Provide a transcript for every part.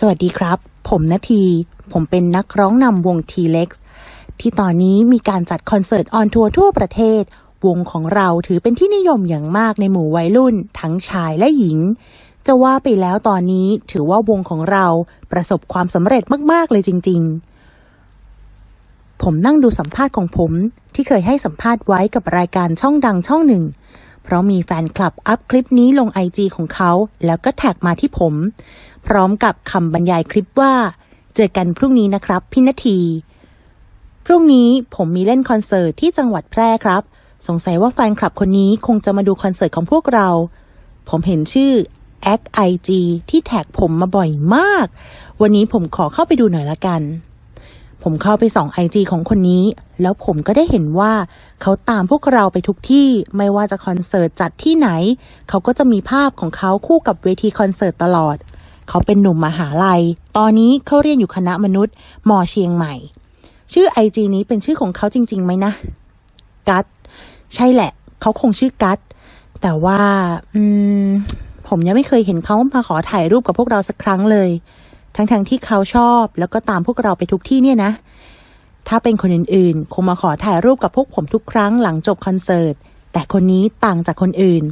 สวัสดีครับ ผมนาที ผมเป็นนักร้องนำวง T-Lex ที่ตอนนี้มีการจัดคอนเสิร์ตออนทัวร์ทั่วประเทศ วงของเราถือเป็นที่นิยมอย่างมากในหมู่วัยรุ่น ทั้งชายและหญิง จะว่าไปแล้วตอนนี้ถือว่าวงของเราประสบความสำเร็จมากๆเลยจริง ๆ ผมนั่งดูสัมภาษณ์ของผมที่เคยให้สัมภาษณ์ไว้กับรายการช่องดังช่องหนึ่ง เพราะมีแฟนคลับอัพคลิปนี้ลงไอจีของเขา แล้วก็แท็กมาที่ผม พร้อมกับคำบรรยายคลิปว่า เจอกันพรุ่งนี้นะครับพี่นาที พรุ่งนี้ผมมีเล่นคอนเสิร์ตที่จังหวัดแพร่ครับ สงสัยว่าแฟนคลับคนนี้คงจะมาดูคอนเสิร์ตของพวกเรา ผมเห็นชื่อ a c IG ที่แท็กผมมาบ่อยมาก วันนี้ผมขอเข้าไปดูหน่อยละกัน ผมเข้าไปส่องไอจีของคนนี้ แล้วผมก็ได้เห็นว่า เขาตามพวกเราไปทุกที่ไม่ว่าจะคอนเสิร์ตจัดที่ไหน เขาก็จะมีภาพของเขาคู่กับเวทีคอนเสิร์ตตลอด เขาเป็นหนุ่มมหาลัย ตอนนี้เขาเรียนอยู่คณะมนุษย์มอเชียงใหม่ ชื่อไอจีนี้เป็นชื่อของเขาจริงๆไหมนะ กัตใช่แหละ เขาคงชื่อกัตแต่ว่า อืม ผมยังไม่เคยเห็นเขามาขอถ่ายรูปกับพวกเราสักครั้งเลย ทั้งๆทที่เขาชอบแล้วก็ตามพวกเราไปทุกที่เนี่ยนะ ถ้าเป็นคนอื่นๆ คงมาขอถ่ายรูปกับพวกผมทุกครั้งหลังจบคอนเสิร์ต แต่คนนี้ต่างจากคนอื่น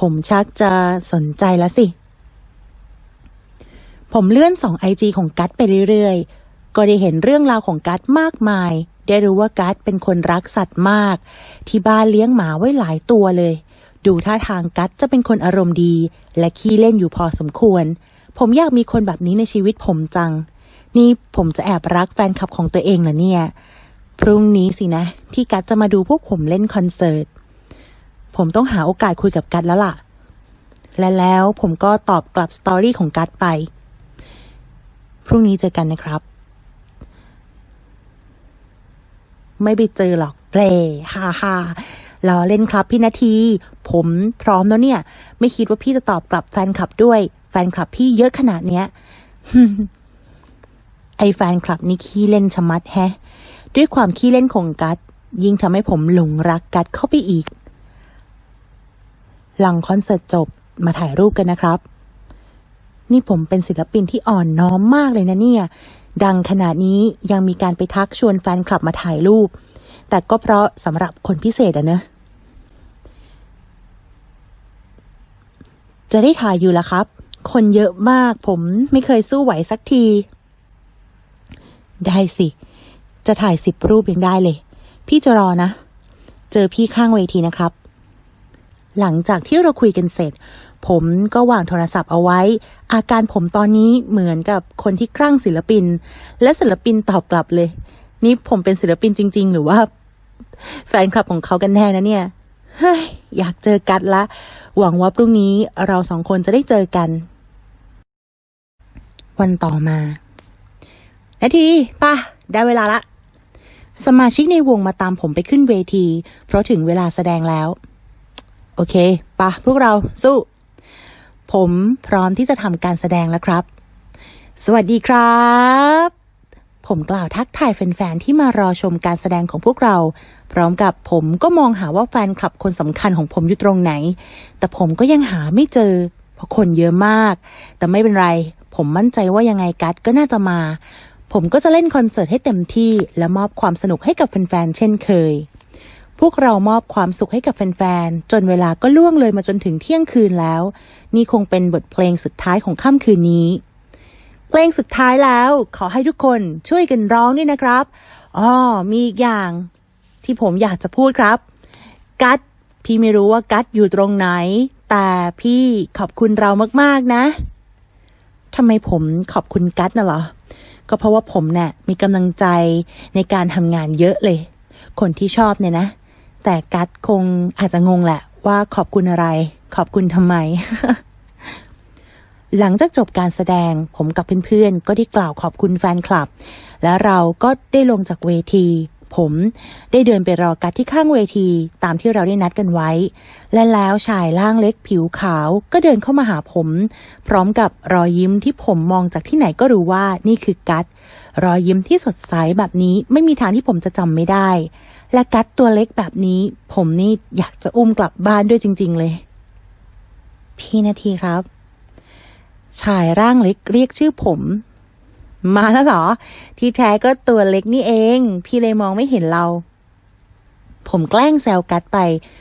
ผมชักจะสนใจแล้วสิ ผมเลื่อนสองไอจีของกัตไปเรื่อยๆ ก็ได้เห็นเรื่องราวของกัตมากมาย ได้รู้ว่ากัตเป็นคนรักสัตว์มาก ที่บ้านเลี้ยงหมาไว้หลายตัวเลย ดูท่าทางกัตจะเป็นคนอารมณ์ดี และขี้เล่นอยู่พอสมควร ผมอยากมีคนแบบนี้ในชีวิตผมจัง นี่ผมจะแอบรักแฟนคลับของตัวเองเหรอเนี่ย พรุ่งนี้สินะ ที่กัตจะมาดูพวกผมเล่นคอนเสิร์ต ผมต้องหาโอกาสคุยกับกัตแล้วล่ะ และแล้วผมก็ตอบกลับสตอรี่ของกัตไป พรุ่งนี้เจอกันนะครับ ไม่ไปเจอหรอกเปลฮ่าฮ่า ล้อเล่นครับพี่นาที ผมพร้อมแล้วเนี่ย ไม่คิดว่าพี่จะตอบกลับแฟนคลับด้วย แฟนคลับพี่เยอะขนาดเนี้ยไอแฟนคลับนี่ขี้เล่นชะมัดแฮะ ด้วยความขี้เล่นของกัดยิ่งทำให้ผมหลงรักกัดเข้าไปอีก หลังคอนเสิร์ตจบมาถ่ายรูปกันนะครับ นี่ผมเป็นศิลปินที่อ่อนน้อมมากเลยนะเนี่ย ดังขนาดนี้ยังมีการไปทักชวนแฟนคลับมาถ่ายรูป แต่ก็เพราะสำหรับคนพิเศษอะเนอะจะได้ถ่ายอยู่ละครับ คนเยอะมาก ผมไม่เคยสู้ไหวสักที ได้สิ จะถ่ายสิบรูปยังได้เลย พี่จะรอนะ เจอพี่ข้างเวทีนะครับ หลังจากที่เราคุยกันเสร็จ ผมก็วางโทรศัพท์เอาไว้ อาการผมตอนนี้เหมือนกับคนที่คลั่งศิลปิน และศิลปินตอบกลับเลย นี่ผมเป็นศิลปินจริง ๆ หรือว่า แฟนคลับของเขากันแน่นะเนี่ย เฮ้ย อยากเจอกัดละ หวังว่าพรุ่งนี้เราสองคนจะได้เจอกัน วันต่อมา นาทีป่ะ ได้เวลาละ สมาชิกในวงมาตามผมไปขึ้นเวที เพราะถึงเวลาแสดงแล้ว โอเคป่ะ พวกเราสู้ ผมพร้อมที่จะทำการแสดงแล้วครับ สวัสดีครับ ผมกล่าวทักทายแฟนๆ ที่มารอชมการแสดงของพวกเรา พร้อมกับผมก็มองหาว่าแฟนคลับคนสำคัญของผมอยู่ตรงไหน แต่ผมก็ยังหาไม่เจอ เพราะคนเยอะมาก แต่ไม่เป็นไร ผมมั่นใจว่ายังไงกัดก็น่าจะมา ผมก็จะเล่นคอนเสิร์ตให้เต็มที่ และมอบความสนุกให้กับแฟนๆ เช่นเคย พวกเรามอบความสุขให้กับแฟนๆ จนเวลาก็ล่วงเลยมาจนถึงเที่ยงคืนแล้ว นี่คงเป็นบทเพลงสุดท้ายของค่ำคืนนี้ เพลงสุดท้ายแล้วขอให้ทุกคนช่วยกันร้องด้วยนะครับอ๋อมีอีกอย่างที่ผมอยากจะพูดครับ กัดพี่ไม่รู้ว่ากัดอยู่ตรงไหน แต่พี่ขอบคุณเรามากๆนะทำไมผมขอบคุณกัดน่ะเหรอ ก็เพราะว่าผมเนี่ยมีกำลังใจในการทำงานเยอะเลย คนที่ชอบเนี่ยนะ แต่กัดคงอาจจะงงแหละว่าขอบคุณอะไร ขอบคุณทำไม หลังจากจบการแสดงผมกับเพื่อนๆ ก็ได้กล่าวขอบคุณแฟนคลับ และเราก็ได้ลงจากเวที ผมได้เดินไปรอกัดที่ข้างเวทีตามที่เราได้นัดกันไว้ และแล้วชายร่างเล็กผิวขาวก็เดินเข้ามาหาผม พร้อมกับรอยยิ้มที่ผมมองจากที่ไหนก็รู้ว่านี่คือกัด รอยยิ้มที่สดใสแบบนี้ไม่มีทางที่ผมจะจำไม่ได้ และกัดตัวเล็กแบบนี้ ผมนี่อยากจะอุ้มกลับบ้านด้วยจริง ๆ เลย พี่นาทีครับ ชายร่างเล็กเรียกชื่อผม มาแล้วเหรอ ที่แท้ก็ตัวเล็กนี่เอง พี่เลยมองไม่เห็นเรา ผมแกล้งแซวกัดไป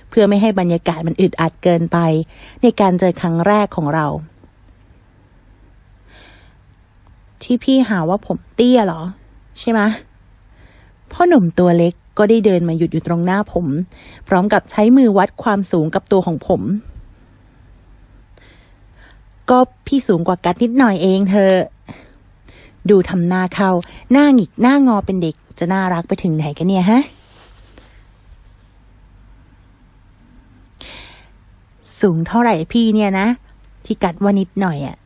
เพื่อไม่ให้บรรยากาศมันอึดอัดเกินไป ในการเจอครั้งแรกของเรา ที่พี่หาว่าผมเตี้ยเหรอ ใช่ไหมพ่อหนุ่มตัวเล็กก็ได้เดินมาหยุดอยู่ตรงหน้าผม พร้อมกับใช้มือวัดความสูงกับตัวของผม ก็พี่สูงกว่ากัดนิดหน่อยเองเธอ ดูทำหน้าเขาหน้าหงิกหน้างอเป็นเด็กจะน่ารักไปถึงไหนกันเนี่ยฮะ สูงเท่าไหร่พี่เนี่ยนะ ที่กัดว่านิดหน่อยอะ่ะ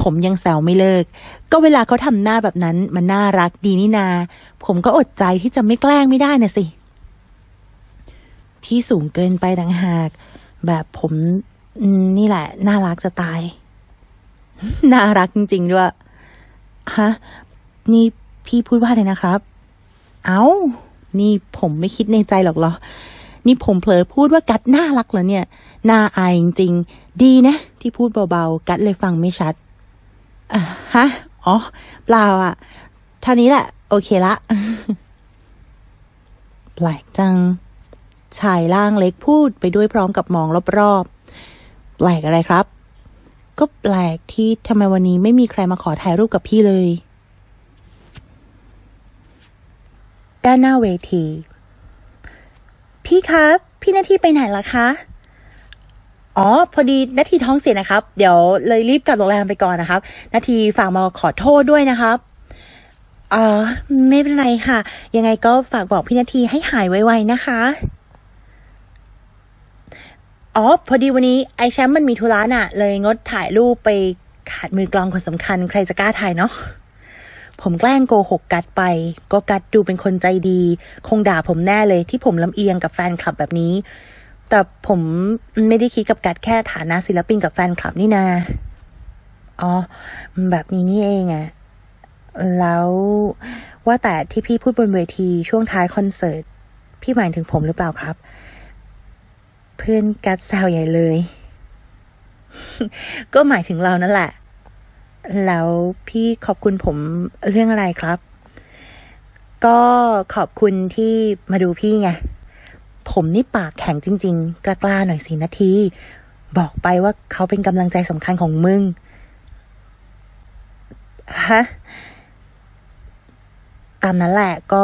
ผมยังแซวไม่เลิก ก็เวลาเขาทำหน้าแบบนั้น มันน่ารักดีนี่นา ผมก็อดใจที่จะไม่แกล้งไม่ได้นะสิ พี่สูงเกินไปต่างหาก แบบผม นี่แหละ น่ารักจะตาย น่ารักจริง ๆ ด้วย ฮะ นี่พี่พูดว่าอะไรนะครับ เอา้า นี่ผมไม่คิดในใจหรอกเหรอ นี่ผมเผลอพูดว่ากัดน่ารักเหรอเนี่ย น่าอายจริงๆ ดีนะ ที่พูดเบาๆ กัดเลยฟังไม่ชัดอะฮะ อ๋อ เปล่าอะ เท่านี้แหละ โอเคละ แปลกจัง ชายร่างเล็กพูดไปด้วยพร้อมกับมองรอบๆ แปลกอะไรครับ ก็แปลกที่ทำไมวันนี้ไม่มีใครมาขอถ่ายรูปกับพี่เลย ด้านหน้าเวที พี่ครับ พี่นาทีไปไหนล่ะคะ อ๋อ พอดีนาทีท้องเสียนะครับ เดี๋ยวเลยรีบกลับโรงแรมไปก่อนนะครับ นาทีฝากมาขอโทษด้วยนะครับอ๋อ ไม่เป็นไรค่ะ ยังไงก็ฝากบอกพี่นาทีให้หายไวๆนะคะ อ๋อ พอดีวันนี้ไอแชมป์มันมีธุระน่ะ เลยงดถ่ายรูปไปขาดมือกลองคนสำคัญ ใครจะกล้าถ่ายเนาะผมแกล้งโกหกกัดไป ก็กัดดูเป็นคนใจดี คงด่าผมแน่เลยที่ผมลำเอียงกับแฟนคลับแบบนี้ แต่ผมไม่ได้คิดกับกัดแค่ฐานะศิลปินกับแฟนคลับนี่นาอ๋อ แบบนี้นี่เองอะแล้วว่าแต่ที่พี่พูดบนเวทีช่วงท้ายคอนเสิร์ต พี่หมายถึงผมหรือเปล่าครับ เพื่อนกัดแซวใหญ่เลย ก็หมายถึงเรานั่นแหละ แล้วพี่ขอบคุณผมเรื่องอะไรครับ ก็ขอบคุณที่มาดูพี่ไง ผมนี่ปากแข็งจริง ๆ กล้าๆหน่อยสินาที บอกไปว่าเขาเป็นกำลังใจสำคัญของมึง ฮะ ตามนั้นแหละก็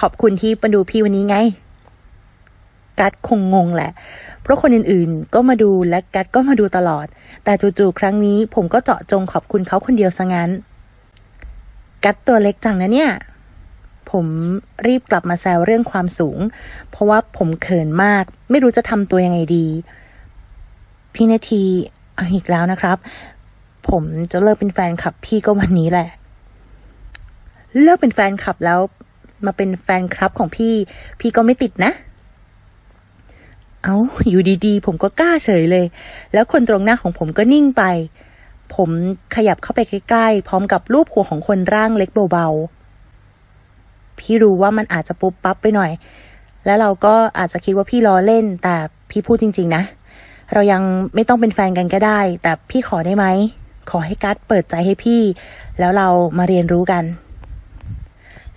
ขอบคุณที่มาดูพี่วันนี้ไง กัดคงงงแหละ เพราะคนอื่นๆ ก็มาดูและกัดก็มาดูตลอด แต่จู่ๆครั้งนี้ผมก็เจาะจงขอบคุณเขาคนเดียวซะงั้น กัดตัวเล็กจังนะเนี่ย ผมรีบกลับมาแซวเรื่องความสูง เพราะว่าผมเขินมาก ไม่รู้จะทำตัวยังไงดี พี่นาทีเอาอีกแล้วนะครับ ผมจะเลิกเป็นแฟนคลับพี่ก็วันนี้แหละ เลิกเป็นแฟนคลับแล้วมาเป็นแฟนคลับของพี่ พี่ก็ไม่ติดนะ เอาอยู่ดีๆ ผมก็กล้าเฉยเลย แล้วคนตรงหน้าของผมก็นิ่งไป ผมขยับเข้าไปใกล้ๆ พร้อมกับรูปหัวของคนร่างเล็กเบาๆ พี่รู้ว่ามันอาจจะปุ๊บปั๊บไปหน่อย แล้วเราก็อาจจะคิดว่าพี่ล้อเล่น แต่พี่พูดจริง ๆ นะ เรายังไม่ต้องเป็นแฟนกันก็ได้ แต่พี่ขอได้ไหม ขอให้กัดเปิดใจให้พี่ แล้วเรามาเรียนรู้กัน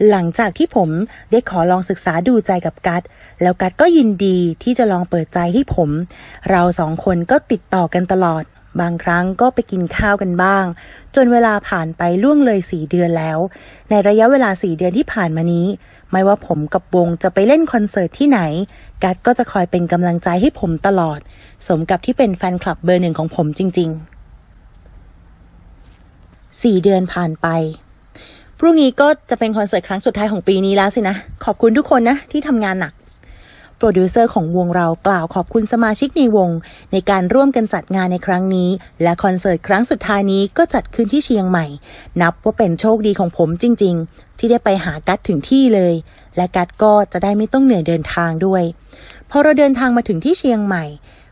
หลังจากที่ผมได้ขอลองศึกษาดูใจกับกัดแล้วกัดก็ยินดีที่จะลองเปิดใจให้ผม เราสองคนก็ติดต่อกันตลอด บางครั้งก็ไปกินข้าวกันบ้าง จนเวลาผ่านไปล่วงเลยสี่เดือนแล้ว ในระยะเวลาสี่เดือนที่ผ่านมานี้ ไม่ว่าผมกับวงจะไปเล่นคอนเสิร์ตที่ไหน กัดก็จะคอยเป็นกำลังใจให้ผมตลอด สมกับที่เป็นแฟนคลับเบอร์หนึ่งของผมจริงๆสี่เดือนผ่านไป พรุ่งนี้ก็จะเป็นคอนเสิร์ตครั้งสุดท้ายของปีนี้แล้วสินะ ขอบคุณทุกคนนะที่ทำงานหนัก โปรดิวเซอร์ของวงเรากล่าวขอบคุณสมาชิกในวง ในการร่วมกันจัดงานในครั้งนี้ และคอนเสิร์ตครั้งสุดท้ายนี้ก็จัดขึ้นที่เชียงใหม่ นับว่าเป็นโชคดีของผมจริง ๆ ที่ได้ไปหากัดถึงที่เลย และกัดก็จะได้ไม่ต้องเหนื่อยเดินทางด้วยพอเราเดินทางมาถึงที่เชียงใหม่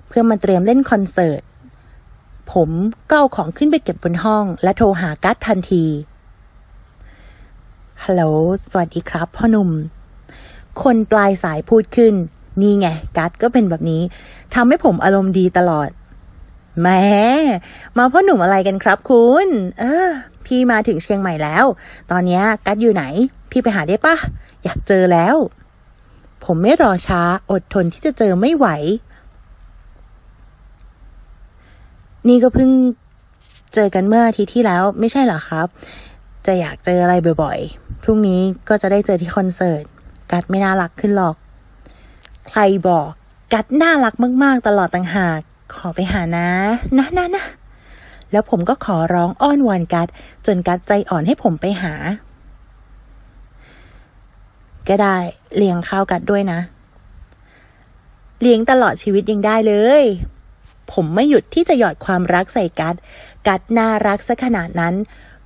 เพื่อมาเตรียมเล่นคอนเสิร์ตผมก็เอาของขึ้นไปเก็บบนห้อง และโทรหากัดทันที ฮัลโหล สวัสดีครับ พ่อหนุ่ม คนปลายสายพูดขึ้น นี่ไง กัดก็เป็นแบบนี้ ทำให้ผมอารมณ์ดีตลอดแแหมมาพ่อหนุ่มอะไรกันครับคุณ เออ พี่มาถึงเชียงใหม่แล้ว ตอนนี้กัดอยู่ไหน พี่ไปหาได้ปะ อยากเจอแล้ว ผมไม่รอช้า อดทนที่จะเจอไม่ไหว นี่ก็เพิ่งเจอกันเมื่ออาทิตย์ที่แล้วไม่ใช่เหรอครับ จะอยากเจออะไรบ่อยๆ พรุ่งนี้ก็จะได้เจอที่คอนเสิร์ต กัดไม่น่ารักขึ้นหรอก ใครบอก กัดน่ารักมาก ๆ ตลอดต่างหาก ขอไปหานะ นะนะนะแล้วผมก็ขอร้องอ้อนวอนกัด จนกัดใจอ่อนให้ผมไปหา ก็ได้เลี้ยงข้าวกัดด้วยนะ เลี้ยงตลอดชีวิตยังได้เลย ผมไม่หยุดที่จะหยอดความรักใส่กัด กัดน่ารักซะขนาดนั้น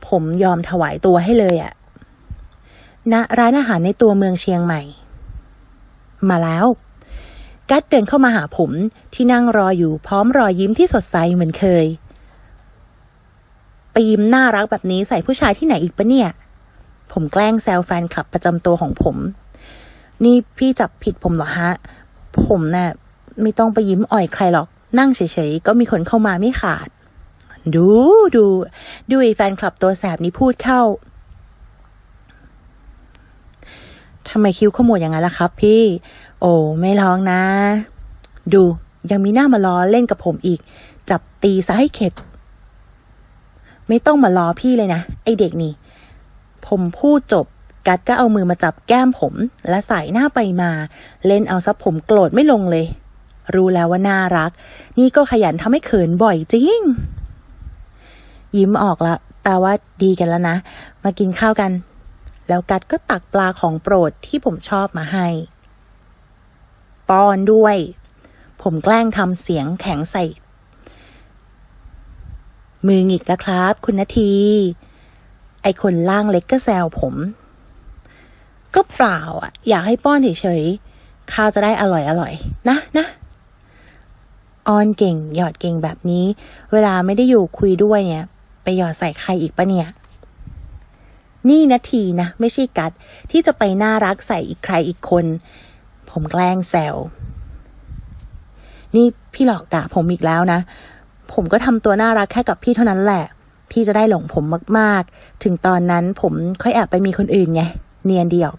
ผมยอมถวายตัวให้เลยอะ ณร้านอาหารในตัวเมืองเชียงใหม่ มาแล้ว กัดเดินเข้ามาหาผมที่นั่งรออยู่พร้อมรอยยิ้มที่สดใสเหมือนเคยปยิ้มน่ารักแบบนี้ใส่ผู้ชายที่ไหนอีกปะเนี่ย ผมแกล้งแซวแฟนคลับประจำตัวของผม นี่พี่จับผิดผมเหรอฮะ ผมนะ่ะไม่ต้องไปยิ้มอ่อยใครหรอก นั่งเฉยๆ ก็มีคนเข้ามาไม่ขาด ดูดูดูไอแฟนคลับตัวแสบนี้พูดเข้า ทำไมคิ้วขมวดอย่างนั้นล่ะครับ พี่ โอ้ไม่ร้องนะ ดู ยังมีหน้ามาล้อเล่นกับผมอีก จับตีซะให้เข็ด ไม่ต้องมาล้อพี่เลยนะ ไอเด็กนี่ ผมพูดจบ กัดก็เอามือมาจับแก้มผม และใส่หน้าไปมา เล่นเอาซับผมโกรธไม่ลงเลย รู้แล้วว่าน่ารัก นี่ก็ขยันทำให้เขินบ่อยจริง ยิ้มออกละแปลว่าดีกันแล้วนะ มากินข้าวกัน แล้วกัดก็ตักปลาของโปรดที่ผมชอบมาให้ ป้อนด้วย ผมแกล้งทำเสียงแข็งใส่ มือหงิกนะครับ คุณนาที ไอคนล่างเล็กก็แซวผม ก็เปล่าอะ อยากให้ป้อนเฉยๆข้าวจะได้อร่อยอร่อยนะนะออนเก่ง หยอดเก่งแบบนี้ เวลาไม่ได้อยู่คุยด้วยเนี่ย ไปหยอดใส่ใครอีกปะเนี่ย นี่นาทีนะ ไม่ใช่กัด ที่จะไปน่ารักใส่อีกใครอีกคน ผมแกล้งแซวนี่พี่หลอกด่าผมอีกแล้วนะ ผมก็ทำตัวน่ารักแค่กับพี่เท่านั้นแหละ พี่จะได้หลงผมมากๆ ถึงตอนนั้นผมค่อยแอบไปมีคนอื่นไง เนียนเดียว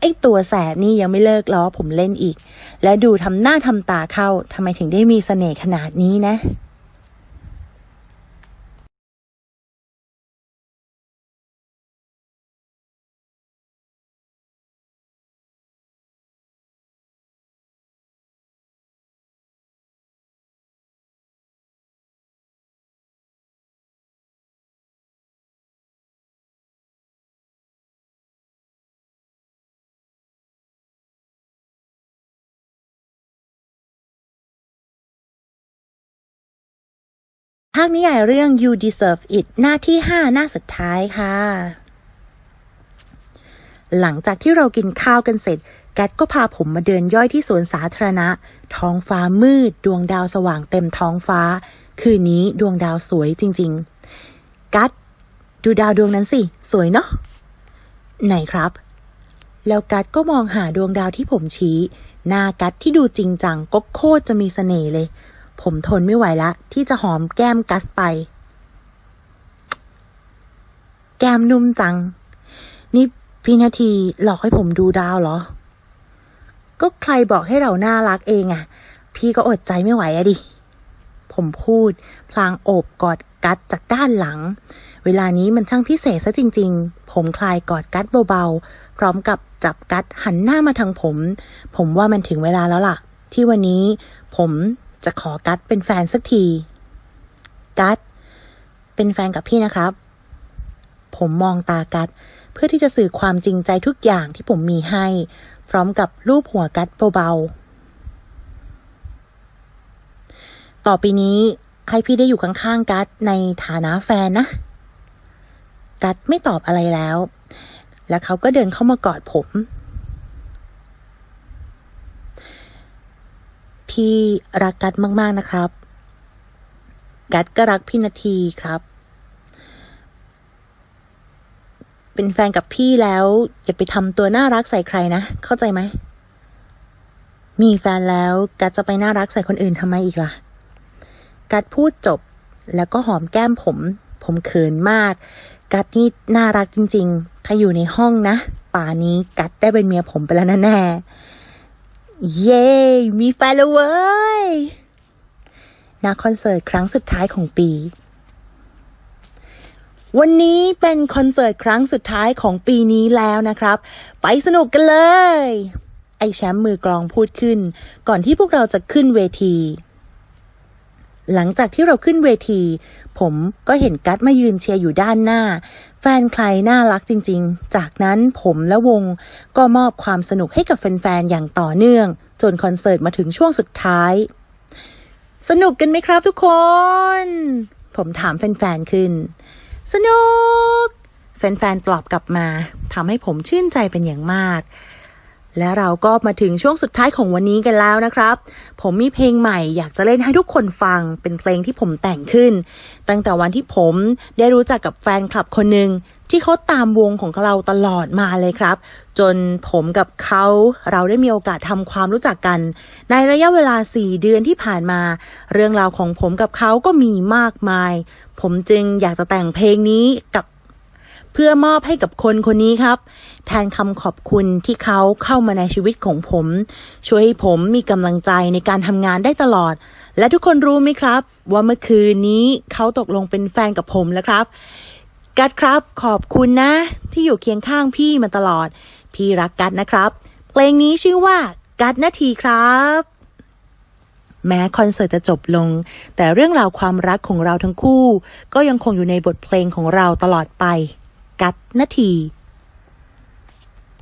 ไอตัวแสบนี่ยังไม่เลิกล้อผมเล่นอีก และดูทำหน้าทำตาเข้าทำไมถึงได้มีเสน่ห์ขนาดนี้นะาคนิยายเรื่อง You Deserve It หน้าที่ 5 หน้าสุดท้ายค่ะ หลังจากที่เรากินข้าวกันเสร็จกัดก็พาผมมาเดินย่อยที่สวนสาธารณะ ท้องฟ้ามืด ดวงดาวสว่างเต็มท้องฟ้า คืนนี้ดวงดาวสวยจริง ๆ กัดดูดาวดวงนั้นสิ สวยเนาะไหนครับ แล้วกัดก็มองหาดวงดาวที่ผมชี้หน้ากัดที่ดูจริงจังก็โคตรจะมีเสน่ห์เลย ผมทนไม่ไหวละ ที่จะหอมแก้มกัสไป แก้มนุ่มจัง นี่พี่นาทีหลอกให้ผมดูดาวเหรอ ก็ใครบอกให้เราน่ารักเองอะพี่ก็อดใจไม่ไหวอะดิ ผมพูด พลางโอบกอดกัดจากด้านหลัง เวลานี้มันช่างพิเศษซะจริง ๆ ผมคลายกอดกัดเบาๆ พร้อมกับจับกัดหันหน้ามาทางผม ผมว่ามันถึงเวลาแล้วล่ะ ที่วันนี้ผม จะขอกัดเป็นแฟนสักที กัดเป็นแฟนกับพี่นะครับ ผมมองตากัดเพื่อที่จะสื่อความจริงใจทุกอย่างที่ผมมีให้ พร้อมกับรูปหัวกัดเบาๆ ต่อไปนี้ให้พี่ได้อยู่ข้างๆกัดในฐานะแฟนนะ กัดไม่ตอบอะไรแล้ว แล้วเขาก็เดินเข้ามากอดผม พี่รักกัดมากๆนะครับ กัดก็รักพี่นาทีครับ เป็นแฟนกับพี่แล้วอย่าไปทำตัวน่ารักใส่ใครนะ เข้าใจไหม มีแฟนแล้วกัดจะไปน่ารักใส่คนอื่นทำไมอีกล่ะ กัดพูดจบแล้วก็หอมแก้มผม ผมเขินมาก กัดนี่น่ารักจริง ๆ ถ้าอยู่ในห้องนะ ป่านี้กัดได้เป็นเมียผมไปแล้วแน่ๆ เย้ มีแฟนแล้วเว้ยณคอนเสิร์ตครั้งสุดท้ายของปี วันนี้เป็นคอนเสิร์ตครั้งสุดท้ายของปีนี้แล้วนะครับ ไปสนุกกันเลย ไอแชมป์มือกลองพูดขึ้น ก่อนที่พวกเราจะขึ้นเวที หลังจากที่เราขึ้นเวที ผมก็เห็นกัดมายืนเชียร์อยู่ด้านหน้า แฟนใครน่ารักจริง ๆ จากนั้นผมและวง ก็มอบความสนุกให้กับแฟนๆอย่างต่อเนื่อง จนคอนเสิร์ตมาถึงช่วงสุดท้าย สนุกกันไหมครับทุกคน ผมถามแฟนๆขึ้น สนุก แฟนๆตอบกลับมาทำให้ผมชื่นใจเป็นอย่างมาก และเราก็มาถึงช่วงสุดท้ายของวันนี้กันแล้วนะครับ ผมมีเพลงใหม่อยากจะเล่นให้ทุกคนฟัง เป็นเพลงที่ผมแต่งขึ้น ตั้งแต่วันที่ผมได้รู้จักกับแฟนคลับคนหนึ่งที่เขาตามวงของเราตลอดมาเลยครับ จนผมกับเขาเราได้มีโอกาสทำความรู้จักกัน ในระยะเวลา 4 เดือนที่ผ่านมา เรื่องราวของผมกับเขาก็มีมากมาย ผมจึงอยากจะแต่งเพลงนี้กับ เพื่อมอบให้กับคนคนนี้ครับ แทนคำขอบคุณที่เขาเข้ามาในชีวิตของผม ช่วยให้ผมมีกำลังใจในการทำงานได้ตลอด และทุกคนรู้ไหมครับ ว่าเมื่อคืนนี้เขาตกลงเป็นแฟนกับผมแล้วครับ กัดครับ ขอบคุณนะ ที่อยู่เคียงข้างพี่มาตลอด พี่รักกัดนะครับ เพลงนี้ชื่อว่า กัดนาทีครับแม้คอนเสิร์ตจะจบลง แต่เรื่องราวความรักของเราทั้งคู่ ก็ยังคงอยู่ในบทเพลงของเราตลอดไป กัดนาที